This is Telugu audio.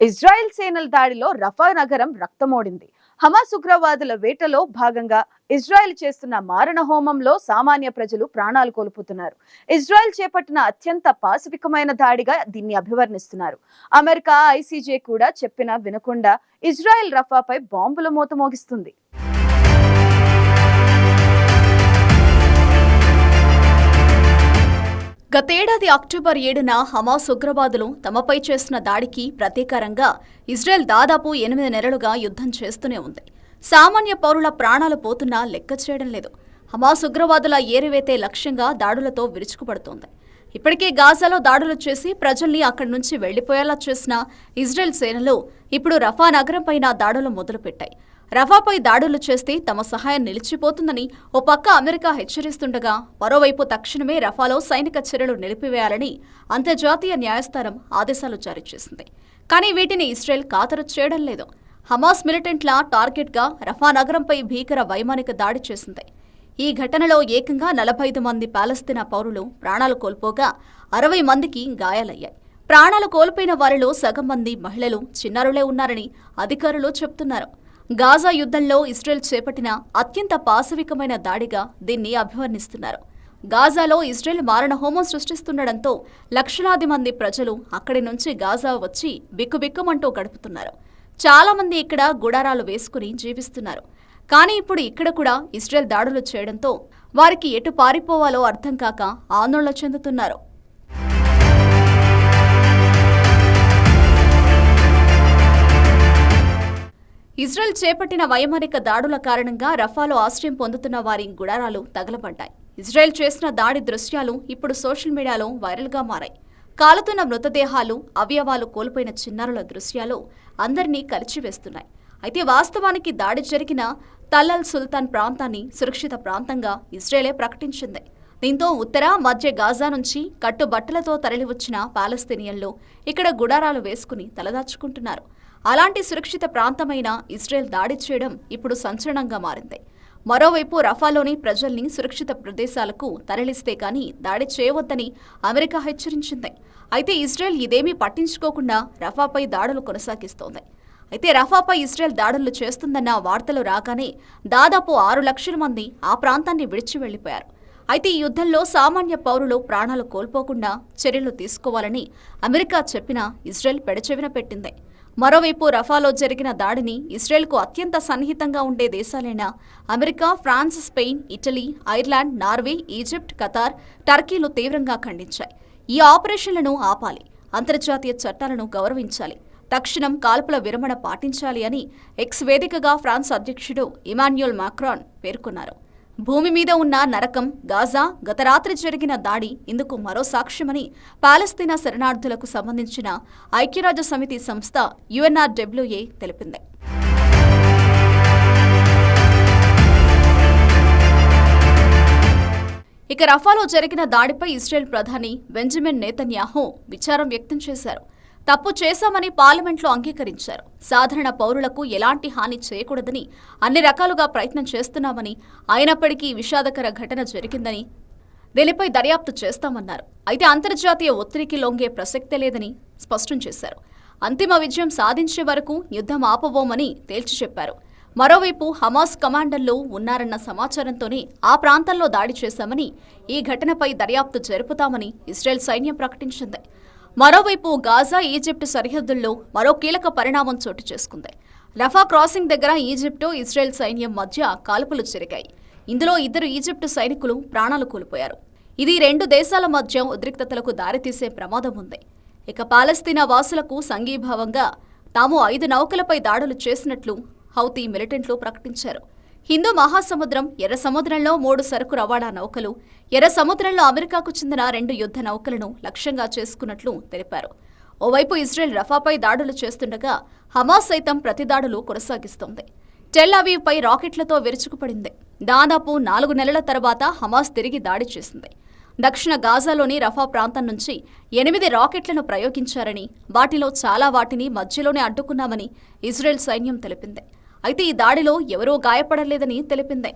ఇజ్రాయెల్ సేనల దాడిలో రఫా నగరం రక్తమోడింది. హమాస్ ఉగ్రవాదుల వేటలో భాగంగా ఇజ్రాయెల్ చేస్తున్న మారణ హోమంలో సామాన్య ప్రజలు ప్రాణాలు కోల్పోతున్నారు. ఇజ్రాయెల్ చేపట్టిన అత్యంత పాశవికమైన దాడిగా దీన్ని అభివర్ణిస్తున్నారు. అమెరికా ఐసీజే కూడా చెప్పిన వినకుండా ఇజ్రాయెల్ రఫాపై బాంబుల మూత మోగిస్తుంది. గతేడాది అక్టోబర్ ఏడున హమాస్ ఉగ్రవాదులు తమపై చేసిన దాడికి ప్రతీకారంగా ఇజ్రాయెల్ దాదాపు ఎనిమిది నెలలుగా యుద్ధం చేస్తూనే ఉంది. సామాన్య పౌరుల ప్రాణాలు పోతున్నా లెక్క చేయడం లేదు. హమాస్ ఉగ్రవాదుల ఏరివేతే లక్ష్యంగా దాడులతో విరుచుకుపడుతోంది. ఇప్పటికే గాజాలో దాడులు చేసి ప్రజల్ని అక్కడి నుంచి వెళ్ళిపోయేలా చేసిన ఇజ్రాయెల్ సేనలు ఇప్పుడు రఫా నగరంపైన దాడులు మొదలుపెట్టాయి. రఫాపై దాడులు చేస్తే తమ సహాయం నిలిచిపోతుందని ఓ పక్క అమెరికా హెచ్చరిస్తుండగా మరోవైపు తక్షణమే రఫాలో సైనిక చర్యలు నిలిపివేయాలని అంతర్జాతీయ న్యాయస్థానం ఆదేశాలు జారీ చేసింది. కానీ వీటిని ఇస్రాయెల్ ఖాతరు చేయడం లేదు. హమాస్ మిలిటెంట్ల టార్గెట్గా రఫా నగరంపై భీకర వైమానిక దాడి చేసింది. ఈ ఘటనలో ఏకంగా నలభై ఐదు మంది పాలస్తీనా పౌరులు ప్రాణాలు కోల్పోగా అరవై మందికి గాయాలయ్యాయి. ప్రాణాలు కోల్పోయిన వారిలో సగం మంది మహిళలు చిన్నారులే ఉన్నారని అధికారులు చెబుతున్నారు గాజా యుద్ధంలో ఇజ్రాయెల్ చేపట్టిన అత్యంత పాశవికమైన దాడిగా దీన్ని అభివర్ణిస్తున్నారు. గాజాలో ఇజ్రాయెల్ మారణహోమం సృష్టిస్తుండటంతో లక్షలాది మంది ప్రజలు అక్కడి నుంచి గాజా వచ్చి బిక్కుబిక్కుమంటూ గడుపుతున్నారు. చాలామంది ఇక్కడ గుడారాలు వేసుకుని జీవిస్తున్నారు. కానీ ఇప్పుడు ఇక్కడ కూడా ఇజ్రాయెల్ దాడులు చేయడంతో వారికి ఎటు పారిపోవాలో అర్థం కాక ఆందోళన చెందుతున్నారు. ఇజ్రాయెల్ చేపట్టిన వైమానిక దాడుల కారణంగా రఫాలో ఆశ్రయం పొందుతున్న వారి గుడారాలు తగలబడ్డాయి. ఇజ్రాయెల్ చేసిన దాడి దృశ్యాలు ఇప్పుడు సోషల్ మీడియాలో వైరల్గా మారాయి. కాలుతున్న మృతదేహాలు అవయవాలు కోల్పోయిన చిన్నారుల దృశ్యాలు అందరినీ కలిచివేస్తున్నాయి. అయితే వాస్తవానికి దాడి జరిగిన తల్లల్ సుల్తాన్ ప్రాంతాన్ని సురక్షిత ప్రాంతంగా ఇజ్రాయెలే ప్రకటించింది. దీంతో ఉత్తర మధ్య గాజా నుంచి కట్టుబట్టలతో తరలివచ్చిన పాలస్తీనియన్లు ఇక్కడ గుడారాలు వేసుకుని తలదాచుకుంటున్నారు. అలాంటి సురక్షిత ప్రాంతమైన ఇజ్రాయెల్ దాడి చేయడం ఇప్పుడు సంచలనంగా మారింది. మరోవైపు రఫాలోని ప్రజల్ని సురక్షిత ప్రదేశాలకు తరలిస్తే కానీ దాడి చేయవద్దని అమెరికా హెచ్చరించింది. అయితే ఇజ్రాయెల్ ఇదేమీ పట్టించుకోకుండా రఫాపై దాడులు కొనసాగిస్తోంది. అయితే రఫాపై ఇజ్రాయెల్ దాడులు చేస్తుందన్న వార్తలు రాగానే దాదాపు ఆరు లక్షల మంది ఆ ప్రాంతాన్ని విడిచి వెళ్ళిపోయారు అయితే ఈ యుద్ధంలో సామాన్య పౌరులు ప్రాణాలు కోల్పోకుండా చర్యలు తీసుకోవాలని అమెరికా చెప్పినా ఇజ్రాయెల్ పెడచెవిన పెట్టింది. మరోవైపు రఫాలో జరిగిన దాడిని ఇస్రేల్కు అత్యంత సన్నిహితంగా ఉండే దేశాలైన America France Spain Italy Ireland Norway Egypt Qatar టర్కీలు తీవ్రంగా ఖండించాయి. ఈ ఆపరేషన్లను ఆపాలి అంతర్జాతీయ చట్టాలను గౌరవించాలి తక్షణం కాల్పుల విరమణ పాటించాలి అని ఎక్స్ వేదికగా ఫ్రాన్స్ అధ్యక్షుడు ఇమాన్యుల్ మాక్రాన్ పేర్కొన్నారు. భూమి మీద ఉన్న నరకం గాజా గత రాత్రి జరిగిన దాడి ఇందుకు మరో సాక్ష్యమని పాలస్తీనా శరణార్థులకు సంబంధించిన ఐక్యరాజ్య సమితి సంస్థ యుఎన్ఆర్డబ్ల్యూఏ తెలిపింది. ఇక రఫాలో జరిగిన దాడిపై ఇజ్రాయెల్ ప్రధాని బెంజమిన్ నేతన్యాహో విచారం వ్యక్తం చేశారు. తప్పు చేశామని పార్లమెంట్లో అంగీకరించారు. సాధారణ పౌరులకు ఎలాంటి హాని చేయకూడదని అన్ని రకాలుగా ప్రయత్నం చేస్తున్నామని అయినప్పటికీ విషాదకర ఘటన జరిగిందని దీనిపై దర్యాప్తు చేస్తామన్నారు. అయితే అంతర్జాతీయ ఒత్తిడికి లొంగే ప్రసక్తే లేదని స్పష్టం చేశారు. అంతిమ విజయం సాధించే వరకు యుద్ధం ఆపబోమని తేల్చి చెప్పారు. మరోవైపు హమాస్ కమాండర్లు ఉన్నారన్న సమాచారంతోనే ఆ ప్రాంతంలో దాడి చేశామని ఈ ఘటనపై దర్యాప్తు జరుపుతామని ఇస్రాయెల్ సైన్యం ప్రకటించింది. మరోవైపు గాజా ఈజిప్ట్ సరిహద్దుల్లో మరో కీలక పరిణామం చోటు చేసుకుంది. రఫా క్రాసింగ్ దగ్గర ఈజిప్టు ఇజ్రాయెల్ సైన్యం మధ్య కాల్పులు జరిగాయి. ఇందులో ఇద్దరు ఈజిప్టు సైనికులు ప్రాణాలు కోల్పోయారు. ఇది రెండు దేశాల మధ్య ఉద్రిక్తతలకు దారితీసే ప్రమాదం ఉంది. ఇక పాలస్తీనా వాసులకు సంఘీభావంగా తాము ఐదు నౌకలపై దాడులు చేసినట్లు హౌతీ మిలిటెంట్లు ప్రకటించారు. హిందూ మహాసముద్రం ఎర్ర సముద్రంలో మూడు సరుకు రవాణా నౌకలు ఎర్ర సముద్రంలో అమెరికాకు చెందిన రెండు యుద్ధ నౌకలను లక్ష్యంగా చేసుకున్నట్లు తెలిపారు. ఓవైపు ఇజ్రాయెల్ రఫాపై దాడులు చేస్తుండగా హమాస్ సైతం ప్రతిదాడులు కొనసాగిస్తోంది. టెల్అవీవ్పై రాకెట్లతో విరుచుకుపడింది. దాదాపు నాలుగు నెలల తర్వాత హమాస్ తిరిగి దాడి చేసింది. దక్షిణ గాజాలోని రఫా ప్రాంతం నుంచి ఎనిమిది రాకెట్లను ప్రయోగించారని వాటిలో చాలా వాటిని మధ్యలోనే అడ్డుకున్నామని ఇజ్రాయెల్ సైన్యం తెలిపింది. అయితే ఈ దాడిలో ఎవరూ గాయపడలేదని తెలిపింది.